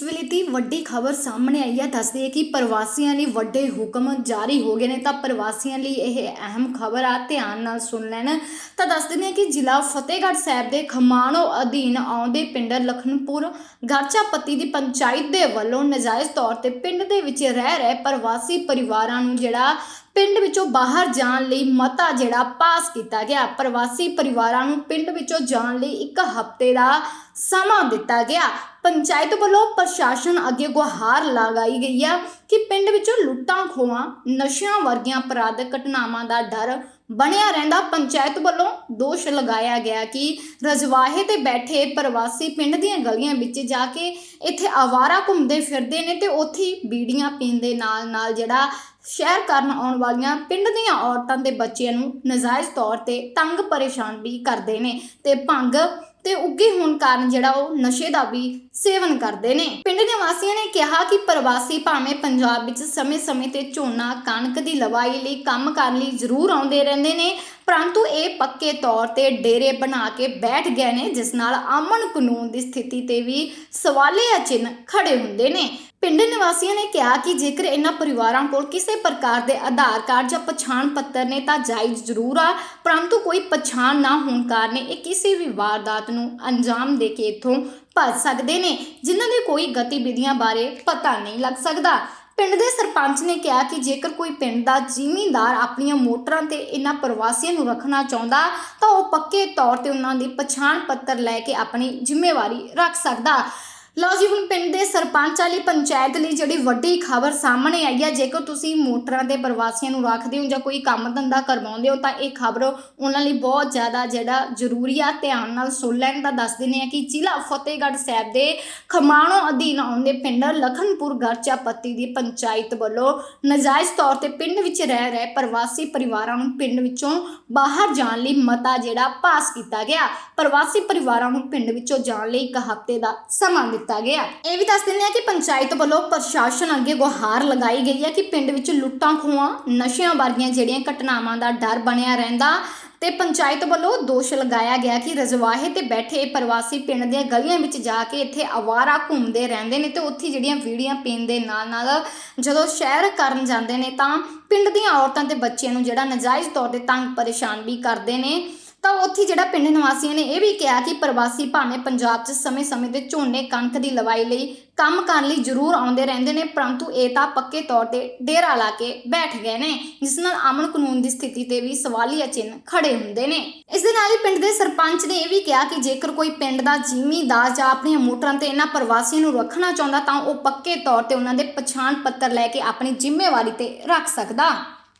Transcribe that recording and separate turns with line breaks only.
ਇਸ ਵੇਲੇ ਦੀ ਵੱਡੀ ਖਬਰ ਸਾਹਮਣੇ ਆਈ ਹੈ ਦੱਸਦੀ ਹੈ ਕਿ ਪ੍ਰਵਾਸੀਆਂ ਲਈ ਵੱਡੇ ਹੁਕਮ ਜਾਰੀ ਹੋ ਗਏ ਨੇ, ਤਾਂ ਪ੍ਰਵਾਸੀਆਂ ਲਈ ਇਹ ਅਹਿਮ ਖਬਰ ਆ, ਧਿਆਨ ਨਾਲ ਸੁਣ ਲੈਣ। ਤਾਂ ਦੱਸ ਦਿੰਦੇ ਹਾਂ ਕਿ ਜ਼ਿਲ੍ਹਾ ਫਤਿਹਗੜ੍ਹ ਸਾਹਿਬ ਦੇ ਖਮਾਣੋ ਅਧੀਨ ਆਉਂਦੇ ਪਿੰਡ ਲਖਨਪੁਰ ਗਾਚਾ ਦੀ ਪੰਚਾਇਤ ਦੇ ਵੱਲੋਂ ਨਜਾਇਜ਼ ਤੌਰ ਤੇ ਪਿੰਡ ਦੇ ਵਿੱਚ ਰਹਿ ਰਹੇ ਪ੍ਰਵਾਸੀ ਪਰਿਵਾਰਾਂ ਨੂੰ ਜਿਹੜਾ ਪਿੰਡ ਵਿੱਚੋਂ ਬਾਹਰ ਜਾਣ ਲਈ ਮਤਾ ਜਿਹੜਾ ਪਾਸ ਕੀਤਾ ਗਿਆ। ਪ੍ਰਵਾਸੀ ਪਰਿਵਾਰਾਂ ਨੂੰ ਪਿੰਡ ਵਿੱਚੋਂ ਜਾਣ ਲਈ ਇੱਕ ਹਫ਼ਤੇ ਦਾ ਸਮਾਂ ਦਿੱਤਾ ਗਿਆ। ਪੰਚਾਇਤ ਵੱਲੋਂ ਪ੍ਰਸ਼ਾਸਨ ਅੱਗੇ ਗੁਹਾਰ ਲਗਾਈ ਗਈ ਹੈ ਕਿ ਪਿੰਡ ਵਿੱਚੋਂ ਲੁੱਟਾਂ ਖੋਹਾਂ ਨਸ਼ਿਆਂ ਵਰਗੀਆਂ ਅਪਰਾਧਕ ਘਟਨਾਵਾਂ ਦਾ ਡਰ ਬਣਿਆ ਰਹਿੰਦਾ। ਪੰਚਾਇਤ ਵੱਲੋਂ ਦੋਸ਼ ਲਗਾਇਆ ਗਿਆ ਕਿ ਰਜਵਾਹੇ ਤੇ ਬੈਠੇ ਪ੍ਰਵਾਸੀ ਪਿੰਡ ਦੀਆਂ ਗਲੀਆਂ ਵਿੱਚ ਜਾ ਕੇ ਇੱਥੇ ਆਵਾਰਾ ਘੁੰਮਦੇ ਫਿਰਦੇ ਨੇ ਤੇ ਉੱਥੇ ਬੀੜੀਆਂ ਪੀਣ ਦੇ ਨਾਲ ਨਾਲ ਜਿਹੜਾ ਸ਼ਹਿਰ ਕਰਨ ਆਉਣ ਵਾਲੀਆਂ ਪਿੰਡ ਦੀਆਂ ਔਰਤਾਂ ਤੇ ਬੱਚਿਆਂ ਨੂੰ ਨਜਾਇਜ਼ ਤੌਰ ਤੇ ਤੰਗ ਪਰੇਸ਼ਾਨ ਵੀ ਕਰਦੇ ਨੇ ਤੇ ਭੰਗ ਤੇ ਉੱਗੀ ਹੋਣ ਕਾਰਨ ਜਿਹੜਾ ਉਹ ਨਸ਼ੇ ਦਾ ਵੀ ਸੇਵਨ ਕਰਦੇ ਨੇ। ਪਿੰਡ ਨਿਵਾਸੀਆਂ ਨੇ ਕਿਹਾ ਕਿ ਪ੍ਰਵਾਸੀ ਭਾਵੇਂ ਪੰਜਾਬ ਵਿੱਚ ਸਮੇਂ-ਸਮੇਂ ਤੇ ਝੋਨਾ, ਕਣਕ ਦੀ ਲਵਾਈ ਲਈ ਕੰਮ ਕਰਨ ਲਈ ਜ਼ਰੂਰ ਆਉਂਦੇ ਰਹਿੰਦੇ ਨੇ, ਪਰੰਤੂ ਇਹ ਪੱਕੇ ਤੌਰ ਤੇ ਡੇਰੇ ਬਣਾ ਕੇ ਬੈਠ ਗਏ ਨੇ, ਜਿਸ ਨਾਲ ਅਮਨ ਕਾਨੂੰਨ ਦੀ ਸਥਿਤੀ ਤੇ ਵੀ ਸਵਾਲੀਆ ਚਿੰਨ੍ਹ ਖੜੇ ਹੁੰਦੇ ਨੇ। ਪਿੰਡ ਨਿਵਾਸੀਆਂ ਨੇ ਕਿਹਾ ਕਿ ਜੇਕਰ ਇਹਨਾਂ ਪਰਿਵਾਰਾਂ ਕੋਲ ਕਿਸੇ ਪ੍ਰਕਾਰ ਦੇ ਆਧਾਰ ਕਾਰਡ ਜਾਂ ਪਛਾਣ ਪੱਤਰ ਨੇ ਤਾਂ ਜਾਇਜ਼ ਜ਼ਰੂਰ ਆ, ਪਰੰਤੂ ਕੋਈ ਪਛਾਣ ਨਾ ਹੋਣ ਕਾਰਨ ਇਹ ਕਿਸੇ ਵੀ ਵਾਰਦਾਤ ਨੂੰ ਅੰਜਾਮ ਦੇ ਕੇ ਇਥੋਂ ਭੱਜ ਸਕਦੇ ਨੇ, ਜਿਨ੍ਹਾਂ ਦੇ ਕੋਈ ਗਤੀਵਿਧੀਆਂ ਬਾਰੇ ਪਤਾ ਨਹੀਂ ਲੱਗ ਸਕਦਾ। ਪਿੰਡ ਦੇ ਸਰਪੰਚ ਨੇ ਕਿਹਾ ਕਿ ਜੇਕਰ ਕੋਈ ਪਿੰਡ ਦਾ ਜ਼ਿਮੀਂਦਾਰ ਆਪਣੀਆਂ ਮੋਟਰਾਂ ਤੇ ਇਹਨਾਂ ਪ੍ਰਵਾਸੀਆਂ ਨੂੰ ਰੱਖਣਾ ਚਾਹੁੰਦਾ, ਤਾਂ ਉਹ ਪੱਕੇ ਤੌਰ ਤੇ ਉਹਨਾਂ ਦੀ ਪਛਾਣ ਪੱਤਰ ਲੈ ਕੇ ਆਪਣੀ ਜ਼ਿੰਮੇਵਾਰੀ ਰੱਖ ਸਕਦਾ। ਲਓ ਜੀ, ਹੁਣ ਪਿੰਡ ਦੇ ਸਰਪੰਚ ਵਾਲੀ ਪੰਚਾਇਤ ਲਈ ਜਿਹੜੀ ਵੱਡੀ ਖਬਰ ਸਾਹਮਣੇ ਆਈ ਹੈ ਜੇਕਰ ਤੁਸੀਂ ਮੋਟਰਾਂ ਤੇ ਪ੍ਰਵਾਸੀਆਂ ਨੂੰ ਰੱਖਦੇ ਹੋ ਜਾਂ ਕੋਈ ਕੰਮ ਧੰਦਾ ਕਰਵਾਉਂਦੇ ਹੋ, ਤਾਂ ਇਹ ਖਬਰ ਉਹਨਾਂ ਲਈ ਬਹੁਤ ਜ਼ਿਆਦਾ ਜਿਹੜਾ ਜ਼ਰੂਰੀ ਆ, ਧਿਆਨ ਨਾਲ ਸੁਣ ਲੈਣ ਦਾ ਦੱਸ ਦਿੰਦੇ ਆ ਕਿ ਜ਼ਿਲ੍ਹਾ ਫਤਿਹਗੜ੍ਹ ਸਾਹਿਬ ਦੇ ਖਮਾਣੋ ਅਧੀਨ ਆਉਂਦੇ ਪਿੰਡ ਲਖਨਪੁਰ ਗਰਚਾ ਪੱਤੀ ਦੀ ਪੰਚਾਇਤ ਵੱਲੋਂ ਨਜਾਇਜ਼ ਤੌਰ ਤੇ ਪਿੰਡ ਵਿੱਚ ਰਹਿ ਰਹੇ ਪ੍ਰਵਾਸੀ ਪਰਿਵਾਰਾਂ ਨੂੰ ਪਿੰਡ ਵਿੱਚੋਂ ਬਾਹਰ ਜਾਣ ਲਈ ਮਤਾ ਜਿਹੜਾ ਪਾਸ ਕੀਤਾ ਗਿਆ। ਪ੍ਰਵਾਸੀ ਪਰਿਵਾਰਾਂ ਨੂੰ ਪਿੰਡ ਵਿੱਚੋਂ ਜਾਣ ਲਈ ਇੱਕ ਹਫ਼ਤੇ ਦਾ ਸਮਾਂ ਦਿੱਤਾ ਗਿਆ। ਇਹ ਵੀ ਦੱਸ ਦਿੰਦੇ ਆ ਕਿ ਪੰਚਾਇਤ ਵੱਲੋਂ ਪ੍ਰਸ਼ਾਸਨ ਅੱਗੇ ਗੁਹਾਰ ਲਗਾਈ ਗਈ ਹੈ ਕਿ ਪਿੰਡ ਵਿੱਚ ਲੁੱਟਾਂ ਖੋਹਾਂ, ਨਸ਼ਿਆਂ ਵਰਗੀਆਂ ਜਿਹੜੀਆਂ ਘਟਨਾਵਾਂ ਦਾ ਡਰ ਬਣਿਆ ਰਹਿੰਦਾ ਤੇ ਪੰਚਾਇਤ ਵੱਲੋਂ ਦੋਸ਼ ਲਗਾਇਆ ਗਿਆ ਕਿ ਰਜਵਾਹੇ ਤੇ ਬੈਠੇ ਪ੍ਰਵਾਸੀ ਪਿੰਡ ਦੀਆਂ ਗਲੀਆਂ ਵਿੱਚ ਜਾ ਕੇ ਇੱਥੇ ਆਵਾਰਾ ਘੁੰਮਦੇ ਰਹਿੰਦੇ ਨੇ ਤੇ ਉੱਥੇ ਜਿਹੜੀਆਂ ਵੀੜੀਆਂ ਪੀਣ ਦੇ ਨਾਲ ਨਾਲ ਜਦੋਂ ਸ਼ਹਿਰ ਕਰਨ ਜਾਂਦੇ ਨੇ ਤਾਂ ਪਿੰਡ ਦੀਆਂ ਔਰਤਾਂ ਤੇ ਬੱਚਿਆਂ ਨੂੰ ਜਿਹੜਾ ਨਜਾਇਜ਼ ਤੌਰ ਤੇ ਤੰਗ ਪਰੇਸ਼ਾਨ ਵੀ ਕਰਦੇ ਨੇ। ਤਾਂ ਉੱਥੇ ਜਿਹੜਾ ਪਿੰਡ ਨਿਵਾਸੀਆਂ ਨੇ ਇਹ ਵੀ ਕਿਹਾ ਕਿ ਪ੍ਰਵਾਸੀ ਭਾਵੇਂ ਪੰਜਾਬ 'ਚ ਸਮੇਂ-ਸਮੇਂ ਤੇ ਝੋਨੇ ਕਣਕ ਦੀ ਲਵਾਈ ਲਈ ਕੰਮ ਕਰਨ ਲਈ ਜ਼ਰੂਰ ਆਉਂਦੇ ਰਹਿੰਦੇ ਨੇ, ਪਰੰਤੂ ਇਹ ਤਾਂ ਪੱਕੇ ਤੌਰ ਤੇ ਡੇਰਾ ਲਾ ਕੇ ਬੈਠ ਗਏ ਨੇ, ਜਿਸ ਨਾਲ ਅਮਨ ਕਾਨੂੰਨ ਦੀ ਸਥਿਤੀ ਤੇ ਵੀ ਸਵਾਲੀਆ ਚਿੰਨ੍ਹ ਖੜੇ ਹੁੰਦੇ ਨੇ। ਇਸ ਦੇ ਨਾਲ ਹੀ ਪਿੰਡ ਦੇ ਸਰਪੰਚ ਨੇ ਇਹ ਵੀ ਕਿਹਾ ਕਿ ਜੇਕਰ ਕੋਈ ਪਿੰਡ ਦਾ ਜ਼ਿਮੀਂਦਾਰ ਜਾਂ ਆਪਣੀਆਂ ਮੋਟਰਾਂ ਤੇ ਇਹਨਾਂ ਪ੍ਰਵਾਸੀਆਂ ਨੂੰ ਰੱਖਣਾ ਚਾਹੁੰਦਾ ਤਾਂ ਉਹ ਪੱਕੇ ਤੌਰ ਤੇ ਉਹਨਾਂ ਦੇ ਪਛਾਣ ਪੱਤਰ ਲੈ ਕੇ ਆਪਣੀ ਜ਼ਿੰਮੇਵਾਰੀ ਤੇ ਰੱਖ ਸਕਦਾ।